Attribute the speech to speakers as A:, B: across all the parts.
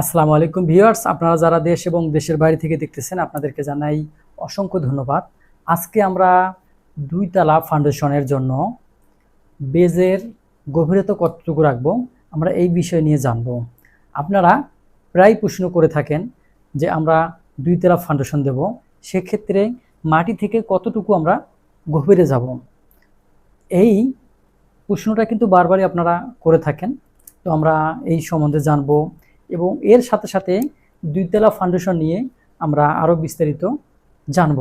A: আসসালামু আলাইকুম ভিউয়ার্স, আপনারা যারা দেশ এবং দেশের বাইরে থেকে দেখতেছেন, আপনাদেরকে জানাই অসংখ্য ধন্যবাদ। আজকে আমরা দুই তালা ফাউন্ডেশনের জন্য বেজের গভীরতা কতটুকু রাখব, আমরা এই বিষয় নিয়ে জানব। আপনারা প্রায় প্রশ্ন করে থাকেন যে আমরা দুই তালা ফাউন্ডেশন দেব, সেক্ষেত্রে মাটি থেকে কতটুকু আমরা গভীরে যাব? এই প্রশ্নটা কিন্তু বারবারই আপনারা করে থাকেন। তো আমরা এই সম্বন্ধে জানব এবং এর সাথে সাথে দুইতলা ফাউন্ডেশন নিয়ে আমরা আরও বিস্তারিত জানব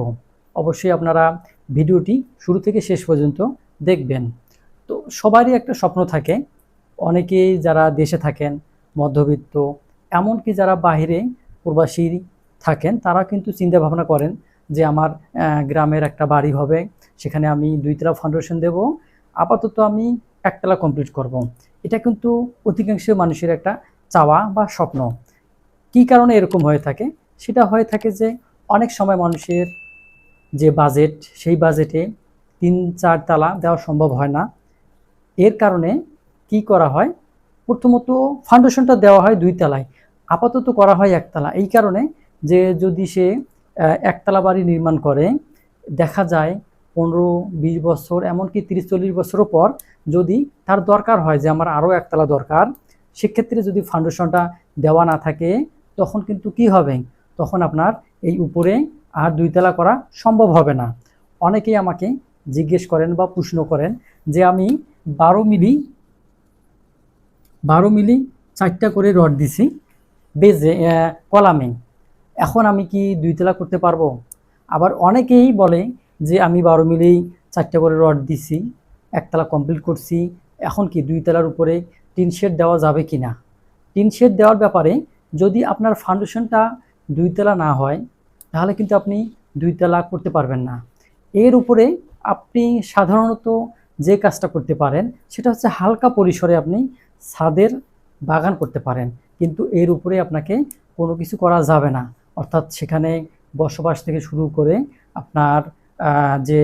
A: অবশ্যই আপনারা ভিডিওটি শুরু থেকে শেষ পর্যন্ত দেখবেন তো সবারই একটা স্বপ্ন থাকে, অনেকেই যারা দেশে থাকেন, মধ্যবিত্ত, এমনকি যারা বাহিরে প্রবাসী থাকেন তারা কিন্তু চিন্তা ভাবনা করেন যে আমার গ্রামের একটা বাড়ি হবে, সেখানে আমি দুইতলা ফাউন্ডেশন দেব, আপাতত আমি একতলা কমপ্লিট করব। এটা কিন্তু অধিকাংশ মানুষের একটা চাওয়া বা স্বপ্ন। কি কারণে এরকম হয়ে থাকে? সেটা হয়ে থাকে যে অনেক সময় মানুষের যে বাজেট সেই বাজেটে তিন চার তালা দেওয়া সম্ভব হয় না। এর কারণে কি করা হয়? প্রথমত ফাউন্ডেশনটা দেওয়া হয় দুই তলায়। আপাতত করা হয় একতলা এই কারণে যে যদি সে একতলা বাড়ি নির্মাণ করে, দেখা যায় পনেরো, বিশ বছর, এমনকি তিরিশ, চল্লিশ বছরও পর যদি তার দরকার হয়, যে আমার আরও একতলা দরকার সেক্ষেত্রে যদি ফাউন্ডেশনটা দেওয়া না থাকে, তখন কিন্তু কি হবে? তখন আপনার এই উপরে আর দুইতলা করা সম্ভব হবে না। অনেকেই আমাকে জিজ্ঞেস করেন বা প্রশ্ন করেন যে আমি বারো মিলি বারো মিলি চারটা করে রড দিছি বেজে কলামে। এখন আমি কি দুইতলা করতে পারব? আবার অনেকেই বলে যে আমি বারো মিলি চারটা করে রড দিছি, একতলা কমপ্লিট করছি। এখন কি দুইতলার উপরে টিন শেড দেওয়া যাবে কি না টিন শেড দেওয়ার ব্যাপারে যদি আপনার ফাউন্ডেশনটা দুইতলা না হয়, তাহলে কিন্তু আপনি দুইতলা করতে পারবেন না। এর উপরে আপনি সাধারণত যে কাজটা করতে পারেন, সেটা হচ্ছে হালকা পরিসরে আপনি ছাদের বাগান করতে পারেন। কিন্তু এর উপরে আপনাকে কোনো কিছু করা যাবে না। অর্থাৎ সেখানে বসবাস থেকে শুরু করে আপনার যে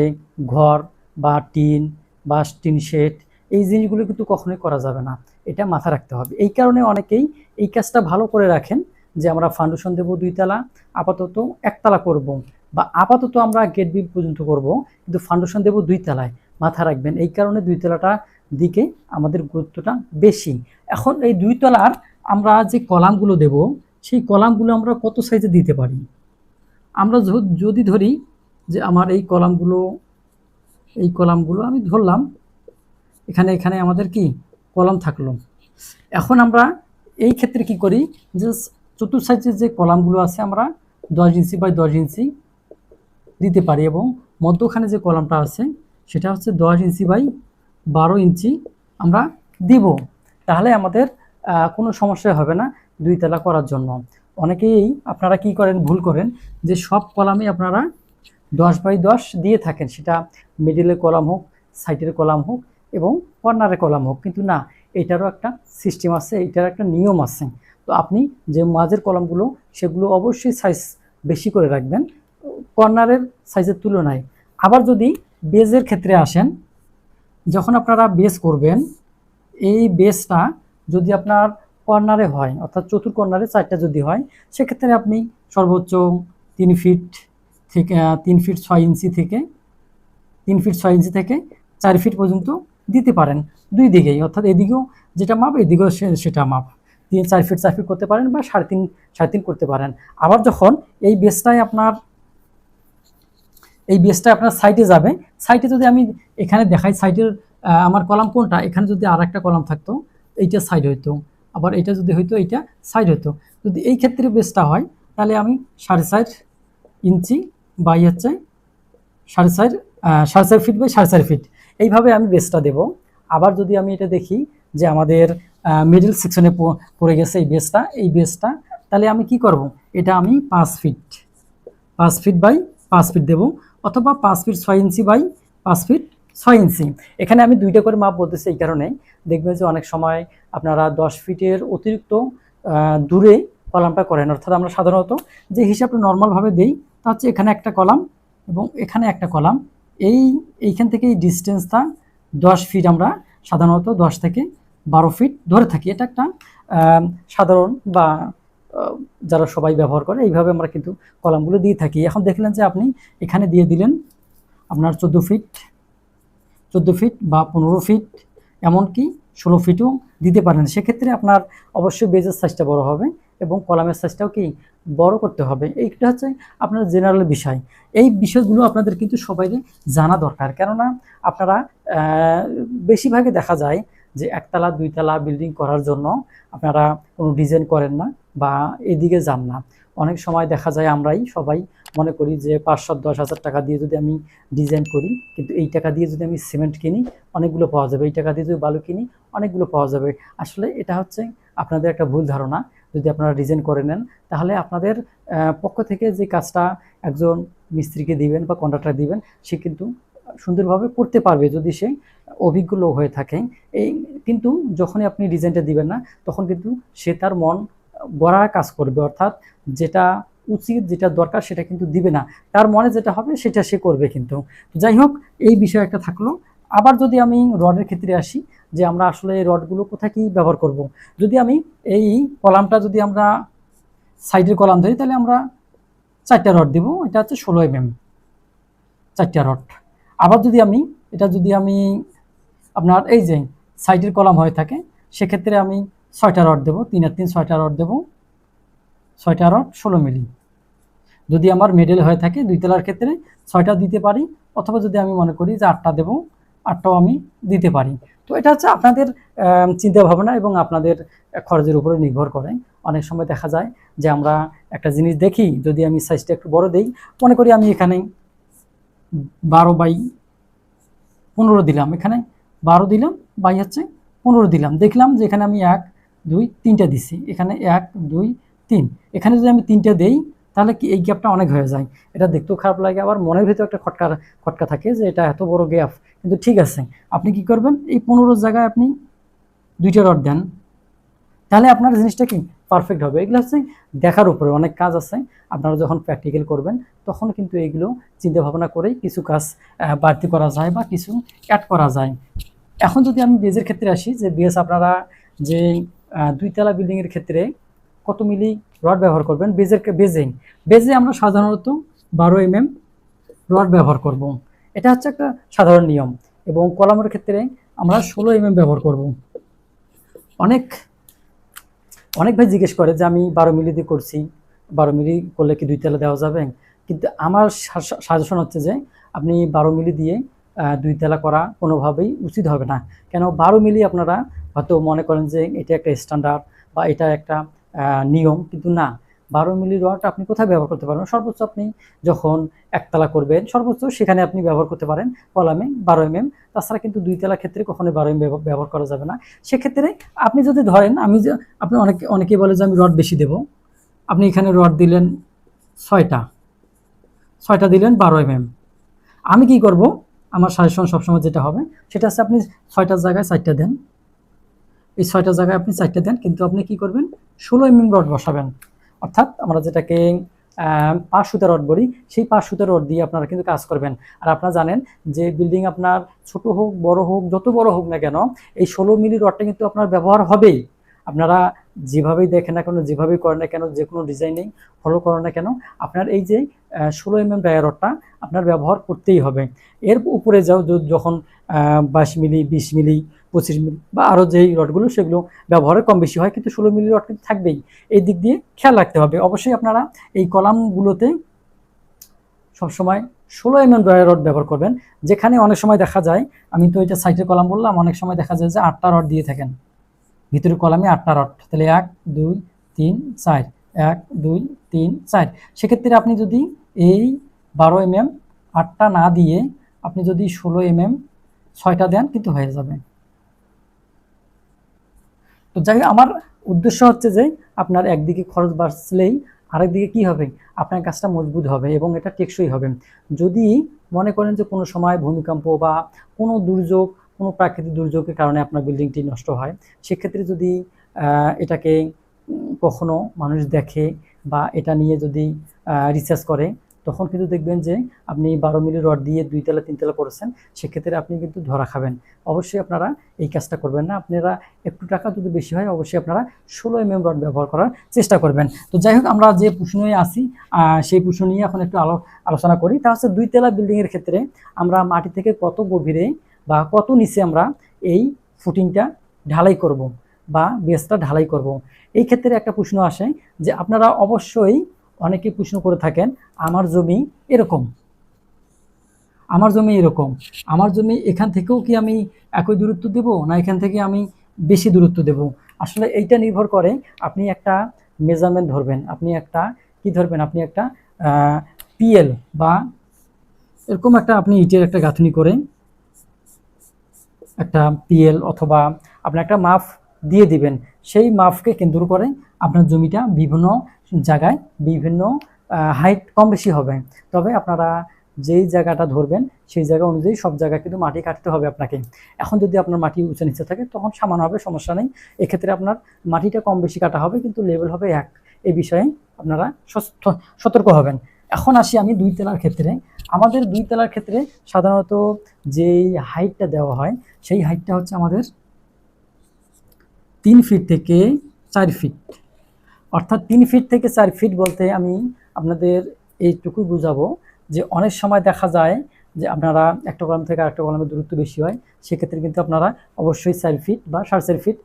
A: ঘর বা টিন বা টিন শেড, এই জিনিসগুলো কিন্তু কখনোই করা যাবে না। এটা মাথা রাখতে হবে। এই কারণে অনেকেই এই কাজটা ভালো করে রাখেন যে আমরা ফাউন্ডেশন দেবো দুইতলা আপাতত একতলা করব বা আপাতত আমরা গেট বিল পর্যন্ত করব, কিন্তু ফাউন্ডেশন দেবো দুই তলায় মাথা রাখবেন। এই কারণে দুই তলাটা দিকে আমাদের গুরুত্বটা বেশি। এখন এই দুই তলার আমরা যে কলামগুলো দেব, সেই কলামগুলো আমরা কত সাইজে দিতে পারি? আমরা যদি ধরি যে আমার এই কলামগুলো এই কলামগুলো আমি ধরলাম, এখানে এখানে আমাদের কি কলাম থাকল। এখন আমরা এই ক্ষেত্রে কি করি? যে চতুর্থ সাইজের যে কলামগুলো আছে, আমরা দশ ইঞ্চি বাই দশ ইঞ্চি দিতে পারি এবং মধ্যখানে যে কলামটা আছে, সেটা হচ্ছে দশ ইঞ্চি বাই বারো ইঞ্চি আমরা দিব। তাহলে আমাদের কোনো সমস্যা হবে না দুই তলা করার জন্য। অনেকেই আপনারা কি করেন, ভুল করেন, যে সব কলামে আপনারা দশ বাই দশ দিয়ে থাকেন। সেটা মিডিলের কলাম হোক সাইডের কলাম হোক এবং কর্নারে কলাম হোক, কিন্তু না, এটারও একটা সিস্টেম আছে, এটার একটা নিয়ম আছে। তো আপনি যে মাঝের কলামগুলো, সেগুলো অবশ্যই সাইজ বেশি করে রাখবেন, কর্নারের সাইজের তুলনায়। আবার যদি বেজের ক্ষেত্রে আসেন, যখন আপনারা বেস করবেন, এই বেসটা যদি আপনার কর্নারে হয়, অর্থাৎ চতুর কর্নারে চারটা যদি হয়, সেক্ষেত্রে আপনি সর্বোচ্চ তিন ফিট থেকে, তিন ফিট ছয় ইঞ্চি থেকে, তিন ফিট ছয় ইঞ্চি থেকে চার ফিট পর্যন্ত দিতে পারেন। দুই দিকেই, অর্থাৎ এদিকেও যেটা মাপ, এদিকেও সেটা মাপ। তিন, চার ফিট চার ফিট করতে পারেন বা সাড়ে তিন সাড়ে তিন করতে পারেন। আবার যখন এই বেসটাই আপনার, এই বেসটা আপনার সাইটে যাবে সাইটে যদি আমি এখানে দেখাই সাইটের আমার কলাম কোনটা? এখানে যদি আর একটা কলাম থাকতো, এইটা সাইড হইতো। আবার এটা যদি হইতো, এইটা সাইড হইতো। যদি এই ক্ষেত্রে বেসটা হয়, তাহলে আমি সাড়ে চার ইঞ্চি বাই হচ্ছে সাড়ে চার সাড়ে চার ফিট বাই সাড়ে চার ফিট এইভাবে আমি বেসটা দেব। আবার যদি আমি এটা দেখি যে আমাদের মিডল সেকশনে পড়ে গেছে এই বেসটা এই বেসটা তাহলে আমি কি করব? এটা আমি পাঁচ ফিট পাঁচ ফিট বাই পাঁচ ফিট দেবো, অথবা পাঁচ ফিট ছয় ইঞ্চি বাই পাঁচ ফিট ছয় ইঞ্চি। এখানে আমি দুইটা করে মাপ বলতেছি এই কারণে। দেখবেন যে অনেক সময় আপনারা দশ ফিটের অতিরিক্ত দূরে কলামটা করেন। অর্থাৎ আমরা সাধারণত যে হিসাবটা নর্মালভাবে দিই, তা হচ্ছে এখানে একটা কলাম এবং এখানে একটা কলাম। এই, এইখান থেকে এই ডিস্টেন্সটা দশ ফিট আমরা সাধারণত দশ থেকে বারো ফিট ধরে থাকি। এটা একটা সাধারণ বা যারা সবাই ব্যবহার করে, এইভাবে আমরা কিন্তু কলামগুলো দিয়ে থাকি। এখন দেখলেন যে আপনি এখানে দিয়ে দিলেন আপনার চোদ্দ ফিট চোদ্দ ফিট বা পনেরো ফিট এমনকি ষোলো ফিটও দিতে পারেন। সেক্ষেত্রে আপনার অবশ্যই বেজের সাইজটা বড় হবে এবং কলামের সাইজটাও কি বড় করতে হবে। এইটা হচ্ছে আপনার জেনারেল বিষয়। এই বিষয়গুলো আপনাদের কিন্তু সবাই জানা দরকার। কেননা আপনারা আহ, বেশিরভাগই দেখা যায় যে একতলা দুইতলা বিল্ডিং করার জন্য আপনারা কোনো ডিজাইন করেন না বা এদিকে যান না। অনেক সময় দেখা যায় আমরাই সবাই মনে করি যে পাঁচ সাত দশ হাজার টাকা দিয়ে যদি আমি ডিজাইন করি কিন্তু এই টাকা দিয়ে যদি আমি সিমেন্ট কিনি অনেকগুলো পাওয়া যাবে। এই টাকা দিয়ে যদি বালু কিনি অনেকগুলো পাওয়া যাবে। আসলে এটা হচ্ছে আপনাদের একটা ভুল ধারণা। যদি আপনারা ডিজাইন করে নেন, তাহলে আপনাদের পক্ষ থেকে যে কাজটা একজন মিস্ত্রিকে দিবেন বা কন্ট্রাক্টর দিবেন, সে কিন্তু সুন্দরভাবে করতে পারবে যদি সে অভিজ্ঞ লোক হয়ে থাকে। এই কিন্তু যখনই আপনি ডিজাইনটা দিবেন না, তখন কিন্তু সে তার মন গড়া কাজ করবে। অর্থাৎ যেটা উচিত, যেটা দরকার, সেটা কিন্তু দিবে না। তার মনে যেটা হবে, সেটা সে করবে কিন্তু। যাই হোক, এই বিষয় একটা থাকল। আবার যদি আমি রডের ক্ষেত্রে আসি, যে আমরা আসলে এই রডগুলো কোথায় কি ব্যবহার করব। যদি আমি এই কলামটা যদি আমরা সাইডের কলাম ধরি, তাহলে আমরা চারটা রড দিব। এটা হচ্ছে ষোলো এম চারটা রড। আবার যদি আমি, এটা যদি আমি আপনার এই যে সাইডের কলাম হয়ে থাকে, সেক্ষেত্রে আমি ছয়টা রড দেবো, তিন আর তিন ছয়টা রড দেবো, ছয়টা রড ষোলো মিলি। যদি আমার মেডেল হয়ে থাকে দুই তলার ক্ষেত্রে, ছয়টা দিতে পারি, অথবা যদি আমি মনে করি যে আটটা দেবো আটটাও আমি দিতে পারি। তো এটা হচ্ছে আপনাদের আম, চিন্তা ভাবনা এবং আপনাদের খরচের উপরে নির্ভর করে। অনেক সময় দেখা যায় যে আমরা একটা জিনিস দেখি যদি আমি সাইজটা একটু বড় দেই মনে করি আমি এখানে বারো বাই পনেরো দিলাম। এখানে বারো দিলাম বাই হচ্ছে পনেরো দিলাম। দেখলাম যে এখানে আমি এক দুই তিনটা দিছি। এখানে এক দুই তিন। এখানে যদি আমি তিনটা দেই তাহলে কি এই গ্যাপটা অনেক হয়ে যায়? এটা দেখতেও খারাপ লাগে, আবার মনের ভিতরে একটা খটকা খটকা থাকে যে এটা এত বড় গ্যাপ কিন্তু ঠিক আছে, আপনি কি করবেন? এই পনেরো জায়গায় আপনি দুইটা রড দেন। তাহলে আপনার জিনিসটা কি? পারফেক্ট হবে। এগুলো হচ্ছে দেখার উপরে অনেক কাজ আছে। আপনারা যখন প্র্যাকটিক্যাল করবেন, তখন কিন্তু এইগুলো চিন্তা ভাবনা করেই কিছু কাজ বাড়তি করা যায় বা কিছু অ্যাড করা যায়। এখন যদি আমি বেজের ক্ষেত্রে আসি, যে বেজ আপনারা যে দুইতলা বিল্ডিংয়ের ক্ষেত্রে কত মিলি রড ব্যবহার করবেন বেজের বেজে বেজে আমরা সাধারণত বারো এম এম রড ব্যবহার করব। এটা হচ্ছে একটা সাধারণ নিয়ম এবং কলামের ক্ষেত্রে আমরা ষোলো এম ব্যবহার করব। অনেক অনেক ভাই জিজ্ঞেস করে যে আমি বারো মিলি দিয়ে করছি, বারো মিলি করলে কি দুই তেলা দেওয়া যাবে কিন্তু আমার সাজেশন হচ্ছে যে আপনি বারো মিলি দিয়ে দুই তেলা করা কোনোভাবেই উচিত হবে না কেন বারো মিলি আপনারা হয়তো মনে করেন যে এটা একটা স্ট্যান্ডার্ড বা এটা একটা নিয়ম, কিন্তু না। বারো মিলি রড আপনি কোথায় ব্যবহার করতে পারবেন? সর্বোচ্চ আপনি যখন একতলা করবেন, সর্বোচ্চ সেখানে আপনি ব্যবহার করতে পারেন কলামে বারো এম এম তাছাড়া কিন্তু দুই তেলার ক্ষেত্রে কখনোই বারো এম ব্যবহার করা যাবে না। সেক্ষেত্রে আপনি যদি ধরেন, আমি যে আপনি অনেকে অনেকেই বলে যে আমি রড বেশি দেব। আপনি এখানে রড দিলেন ছয়টা। ছয়টা দিলেন বারো এম আমি কি করব? আমার সাজেশন সবসময় যেটা হবে, সেটা হচ্ছে আপনি ছয়টার জায়গায় চারটা দেন। এই ছয়টা জায়গায় আপনি চারটা দেন, কিন্তু আপনি কি করবেন? ষোলো এম রড বসাবেন। অর্থাৎ আমরা যেটাকে পাঁচ সুতা রড বলি, সেই পাঁচ সুতা রড দিয়ে আপনারা কিন্তু কাজ করবেন। আর আপনারা জানেন যে বিল্ডিং আপনার ছোট হোক, বড় হোক, যত বড় হোক না কেন, এই ষোলো মিলি রডটা কিন্তু আপনার ব্যবহার হবেই। আপনারা যেভাবেই দেখেন না কেন, যেভাবেই করেন না কেন, যে কোনো ডিজাইনেই ফলো করেন না কেন, আপনার এই যে ষোলো এম এম ডায়া রডটা আপনার ব্যবহার করতেই হবে। এর উপরে যাও যখন বাইশ মিলি, বিশ মিলি পঁচিশ মিলি বা আরও যেই রডগুলো সেগুলো ব্যবহারে কম বেশি হয়, কিন্তু ষোলো মিলি রড কিন্তু থাকবেই। এই দিক দিয়ে খেয়াল রাখতে হবে। অবশ্যই আপনারা এই কলামগুলোতে সবসময় ষোলো এম এম রড ব্যবহার করবেন। যেখানে অনেক সময় দেখা যায়, আমি তো এটা সাইটের কলাম বললাম, অনেক সময় দেখা যায় যে আটটা রড দিয়ে থাকেন। ভিতরের কলামে আটটা রড। তাহলে এক, দুই, তিন, চার। এক, দুই, তিন, চার। সেক্ষেত্রে আপনি যদি এই বারো এম এম আটটা না দিয়ে আপনি যদি ষোলো এম এম ছয়টা দেন, কিন্তু হয়ে যাবে। তো যাই আমার উদ্দেশ্য হচ্ছে যে আপনার একদিকে খরচ বাড়লেই আরেকদিকে কি হবে? আপনার কাজটা মজবুত হবে এবং এটা টেকসই হবে। যদি মনে করেন যে কোনো সময় ভূমিকম্প বা কোনো দুর্যোগ, কোনো প্রাকৃতিক দুর্যোগের কারণে আপনার বিল্ডিংটি নষ্ট হয়, সেক্ষেত্রে যদি এটাকে কখনো মানুষ দেখে বা এটা নিয়ে যদি রিসার্চ করে তখন কিন্তু দেখবেন যে আপনি বারো মিলি রড দিয়ে দুই তিন তলা করেছেন, সেক্ষেত্রে আপনি কিন্তু ধরা খাবেন। অবশ্যই আপনারা এই কাজটা করবেন না। আপনারা একটু টাকা যদি বেশি হয়, অবশ্যই আপনারা ষোলো এম এম রড ব্যবহার করার চেষ্টা করবেন। তো যাই হোক, আমরা যে প্রশ্ন নিয়ে আসি সেই প্রশ্ন নিয়ে এখন একটু আলো, আলোচনা করি। তা হচ্ছে দুই তলা বিল্ডিংয়ের ক্ষেত্রে আমরা মাটি থেকে কত গভীরে বা কত নিচে আমরা এই ফুটিংটা ঢালাই করব বা বেসটা ঢালাই করব? এই ক্ষেত্রে একটা প্রশ্ন আসে যে আপনারা অবশ্যই অনেকে প্রশ্ন করে থাকেন, আমার জমি এরকম, আমার জমি এরকম, আমার জমি এখান থেকেও কি আমি একই দূরত্ব দেব না এখান থেকে আমি বেশি দূরত্ব দেব? আসলে এইটা নির্ভর করে আপনি একটা মেজারমেন্ট ধরবেন, আপনি একটা কি ধরবেন, আপনি একটা পিএল বা এরকম একটা আপনি ইটের একটা গাঁথনি করে একটা পিএল অথবা আপনার একটা মাপ দিয়ে দিবেন। সেই মাপকে কেন্দ্র করে আপনার জমিটা বিভিন্ন জায়গায় বিভিন্ন হাইট কম বেশি হবে। তবে আপনারা যেই জায়গাটা ধরবেন, সেই জায়গা অনুযায়ী সব জায়গায় কিন্তু মাটি কাটতে হবে আপনাকে। এখন যদি আপনার মাটি উঁচু নিচে থাকে, তখন সামান্য হবে সমস্যা নেই। এক্ষেত্রে আপনার মাটিটা কম বেশি কাটা হবে, কিন্তু লেভেল হবে এক। এই বিষয়ে আপনারা সতর্ক হবেন। এখন আসি আমি দুই তেলার ক্ষেত্রে। আমাদের দুই তেলার ক্ষেত্রে সাধারণত যেই হাইটটা দেওয়া হয়, সেই হাইটটা হচ্ছে আমাদের তিন ফিট থেকে চার ফিট অর্থাৎ তিন ফিট থেকে চার ফিট বলতে আমি আপনাদের এইটুকুই বুঝাবো যে অনেক সময় দেখা যায় যে আপনারা একটা কলম থেকে আরেকটা কলমের দূরত্ব বেশি হয়, সেক্ষেত্রে কিন্তু আপনারা অবশ্যই চার ফিট বা সাড়ে চার ফিট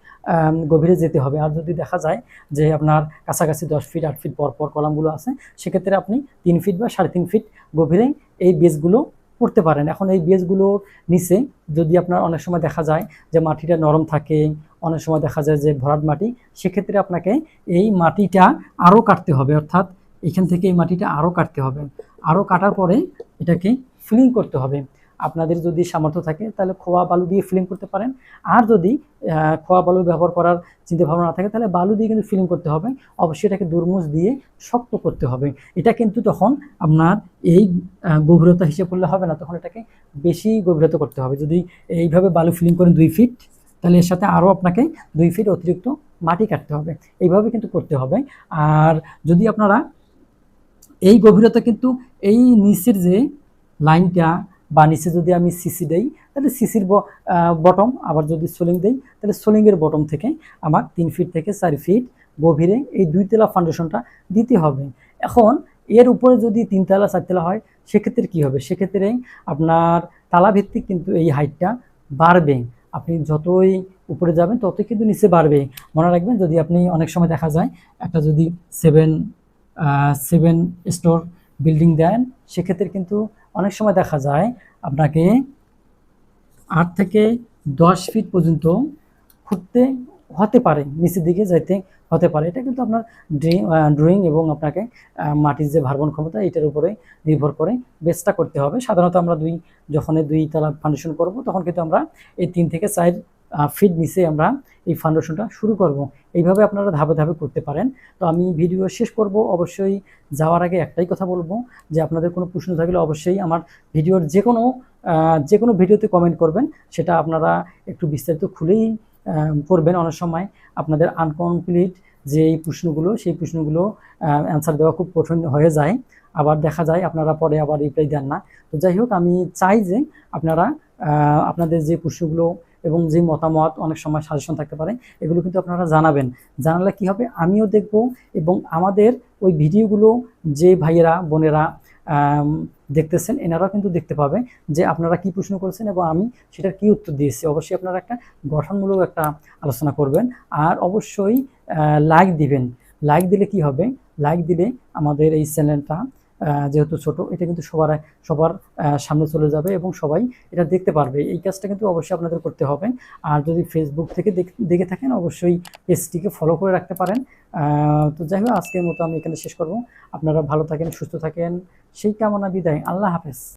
A: গভীরে যেতে হবে। আর যদি দেখা যায় যে আপনার কাছাকাছি দশ ফিট আট ফিট পর পর কলামগুলো আছে, সেক্ষেত্রে আপনি তিন ফিট বা সাড়ে তিন ফিট গভীরে এই বেসগুলো করতে পারেন। এখন এই বেজগুলোর নিচে যদি আপনার অনেক সময় দেখা যায় যে মাটিটা নরম থাকে, অনেক সময় দেখা যায় যে ভরাট মাটি, সেক্ষেত্রে আপনাকে এই মাটিটা আরও কাটতে হবে। অর্থাৎ এখান থেকে এই মাটিটা আরও কাটতে হবে। আরও কাটার পরে এটাকে ফিলিং করতে হবে। আপনাদের যদি সামর্থ্য থাকে, তাহলে খোয়া বালু দিয়ে ফিলিং করতে পারেন। আর যদি খোয়া বালু ব্যবহার করার চিন্তা ভাবনা না থাকে, তাহলে বালু দিয়ে কিন্তু ফিলিং করতে হবে। অবশ্যই এটাকে দুর্মুজ দিয়ে শক্ত করতে হবে। এটা কিন্তু তখন আপনার এই গভীরতা হিসেবে করলে হবে না। তখন এটাকে বেশি গভীরতা করতে হবে। যদি এইভাবে বালু ফিলিং করেন দুই ফিট তাহলে এর সাথে আরও আপনাকে দুই ফিট অতিরিক্ত মাটি কাটতে হবে। এইভাবে কিন্তু করতে হবে। আর যদি আপনারা এই গভীরতা কিন্তু এই নিচের যে লাইনটা বা নিচে যদি আমি সিসি দেই, তাহলে সিসির বটম আবার যদি সোলিং দেই, তাহলে সোলিংয়ের বটম থেকে আমার তিন ফিট থেকে চার ফিট গভীরে এই দুই তেলা ফাউন্ডেশনটা দিতে হবে। এখন এর উপরে যদি তিন তিনতলা চারতলা হয়, সেক্ষেত্রে কি হবে? সেক্ষেত্রে আপনার তালাভিত্তিক কিন্তু এই হাইটটা বাড়বে। আপনি যতই উপরে যাবেন, ততই কিন্তু নিচে বাড়বে। মনে রাখবেন, যদি আপনি অনেক সময় দেখা যায়, একটা যদি সেভেন সেভেন স্টোর বিল্ডিং দেন, সেক্ষেত্রে কিন্তু অনেক সময় দেখা যায় আপনাকে আট থেকে দশ ফিট পর্যন্ত খুঁড়তে হতে পারে, নিচের দিকে যাইতে হতে পারে। এটা কিন্তু আপনার ড্রয়িং এবং আপনাকে মাটির যে ভারবন ক্ষমতা, এটার উপরে নির্ভর করে বেসটা করতে হবে। সাধারণত আমরা দুই যখন দুই তলা ফাউন্ডেশন করব, তখন কিন্তু আমরা এই তিন থেকে চার ফিট নিচে আমরা এই ফাউন্ডেশনটা শুরু করব। এইভাবে আপনারা ধাপে ধাপে করতে পারেন। তো আমি ভিডিও শেষ করব। অবশ্যই যাওয়ার আগে একটাই কথা বলব যে আপনাদের কোনো প্রশ্ন থাকলে অবশ্যই আমার ভিডিওর যে কোনো যে কোনো ভিডিওতে কমেন্ট করবেন। সেটা আপনারা একটু বিস্তারিত খুলেই করবেন অনেক সময়। আপনাদের আনকমপ্লিট যে এই প্রশ্নগুলো, সেই প্রশ্নগুলো অ্যান্সার দেওয়া খুব কঠিন হয়ে যায়। আবার দেখা যায় আপনারা পরে আবার রিপ্লাই দেন না। তো যাই হোক, আমি চাই যে আপনারা আপনাদের যে প্রশ্নগুলো এবং যে মতামত অনেক সময় সাজেশন থাকতে পারে, এগুলো কিন্তু আপনারা জানাবেন। জানালে কি হবে? আমিও দেখব এবং আমাদের ওই ভিডিওগুলো যে ভাইয়েরা, বোনেরা দেখতেছেন, এনারাও কিন্তু দেখতে পাবে যে আপনারা কি প্রশ্ন করেছেন এবং আমি সেটার কি উত্তর দিয়েছি। অবশ্যই আপনারা একটা গঠনমূলক একটা আলোচনা করবেন। আর অবশ্যই লাইক দিবেন। লাইক দিলে কি হবে? লাইক দিলে আমাদের এই চ্যানেলটা যেহেতু ছোট, এটা কিন্তু সবার সবার সামনে চলে যাবে এবং সবাই এটা দেখতে পারবে। এই কাজটা কিন্তু অবশ্যই আপনাদের করতে হবে। আর যদি ফেসবুক থেকে দেখ- থাকেন, অবশ্যই পেজটিকে ফলো করে রাখতে পারেন। তো যাই হোক, আজকের মতো আমি এখানে শেষ করব। আপনারা ভালো থাকেন, সুস্থ থাকেন। সেই কামনা বিদায়। আল্লাহ হাফেজ।